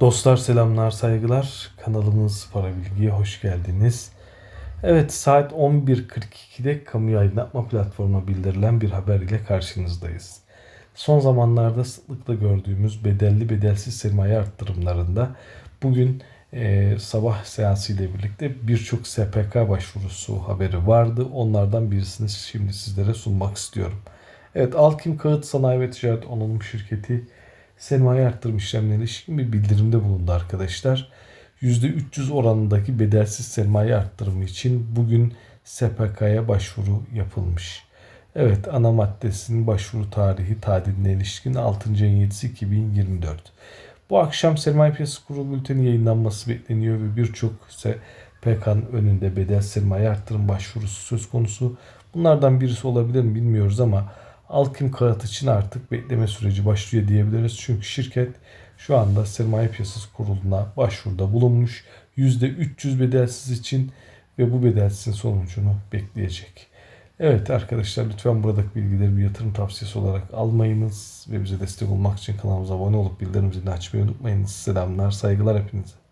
Dostlar selamlar saygılar. Kanalımız Para Bilgi'ye hoş geldiniz. Evet saat 11.42'de kamu aydınlatma platformuna bildirilen bir haber ile karşınızdayız. Son zamanlarda sıklıkla gördüğümüz bedelli bedelsiz sermaye arttırımlarında bugün e, sabah seansı ile birlikte birçok SPK başvurusu haberi vardı. Onlardan birisini şimdi sizlere sunmak istiyorum. Evet Alkim Kağıt Sanayi ve Ticaret Anonim Şirketi sermaye arttırım işlemlerine ilişkin bir bildirimde bulundu arkadaşlar. %300 oranındaki bedelsiz sermaye arttırımı için bugün SPK'ya başvuru yapılmış. Evet ana maddesinin başvuru tarihi tadiline ilişkin 6. ayın 7'si 2024. Bu akşam Sermaye Piyasası Kurulu bülteni yayınlanması bekleniyor ve birçok SPK'nın önünde bedel sermaye arttırım başvurusu söz konusu. Bunlardan birisi olabilir mi bilmiyoruz ama Alkim Kağıt için artık bekleme süreci başlıyor diyebiliriz. Çünkü şirket şu anda Sermaye Piyasası Kurulu'na başvuruda bulunmuş. %300 bedelsiz için ve bu bedelsizin sonucunu bekleyecek. Evet arkadaşlar lütfen buradaki bilgileri bir yatırım tavsiyesi olarak almayınız ve bize destek olmak için kanalımıza abone olup bildirim zilini açmayı unutmayınız. Selamlar, saygılar hepinize.